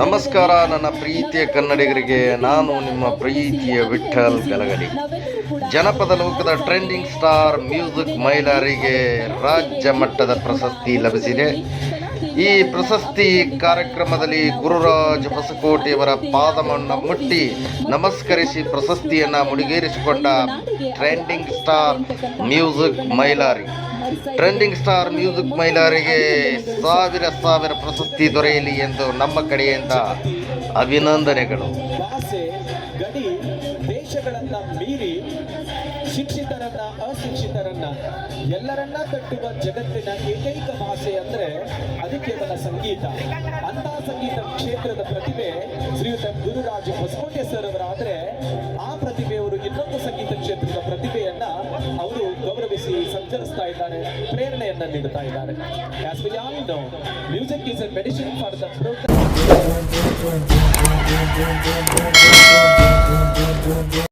ನಮಸ್ಕಾರ, ನನ್ನ ಪ್ರೀತಿಯ ಕನ್ನಡಿಗರಿಗೆ. ನಾನು ನಿಮ್ಮ ಪ್ರೀತಿಯ ವಿಠಲ್ ಗಲಗಲಿ ಜನಪದ ಲೋಕದ ಟ್ರೆಂಡಿಂಗ್ ಸ್ಟಾರ್ ಮ್ಯೂಸಿಕ್ ಮೈಲಾರಿಗೆ ರಾಜ್ಯ ಮಟ್ಟದ ಪ್ರಶಸ್ತಿ ಲಭಿಸಿದೆ. ಈ ಪ್ರಶಸ್ತಿ ಕಾರ್ಯಕ್ರಮದಲ್ಲಿ ಗುರುರಾಜ್ ಹೊಸಕೋಟೆಯವರ ಪಾದವನ್ನು ಮುಟ್ಟಿ ನಮಸ್ಕರಿಸಿ ಪ್ರಶಸ್ತಿಯನ್ನ ಮುಡಿಗೇರಿಸಿಕೊಂಡ trending star music Mailari trending star music ಮೈಲಾರಿಗೆ ಸಾವಿರ ಸಾವಿರ ಪ್ರಶಸ್ತಿ ದೊರೆಯಲಿ ಎಂದು ನಮ್ಮ ಕಡೆಯಿಂದ ಅಭಿನಂದನೆಗಳು. ದೇಶಗಳನ್ನ ಮೀರಿ ಶಿಕ್ಷಿತರನ್ನ ಅಶಿಕ್ಷಿತರನ್ನ ಎಲ್ಲರನ್ನ ಕಟ್ಟುವ ಜಗತ್ತಿನ ಏಕೈಕ ಭಾಷೆ ಅಂದ್ರೆ ಅದು ಕೇವಲ ಸಂಗೀತ. ಅಂತ ಸಂಗೀತ ಕ್ಷೇತ್ರದ ಪ್ರತಿಭೆ ಶ್ರೀಯುತ ಗುರುರಾಜ್ ಹೊಸಕೋಟೆ ಸರ್ ಅವರಾದ್ರೆ ಆ ಪ್ರತಿಭೆಯವರು ಇನ್ನೊಂದು ಸಂಗೀತ ಕ್ಷೇತ್ರದ ಪ್ರತಿಭೆಯನ್ನ ಅವರು ಗೌರವಿಸಿ ಸಂಚರಿಸ್ತಾ ಇದ್ದಾರೆ ಪ್ರೇರಣೆಯನ್ನ ನೀಡುತ್ತಾ ಇದ್ದಾರೆ. Music is all know, for is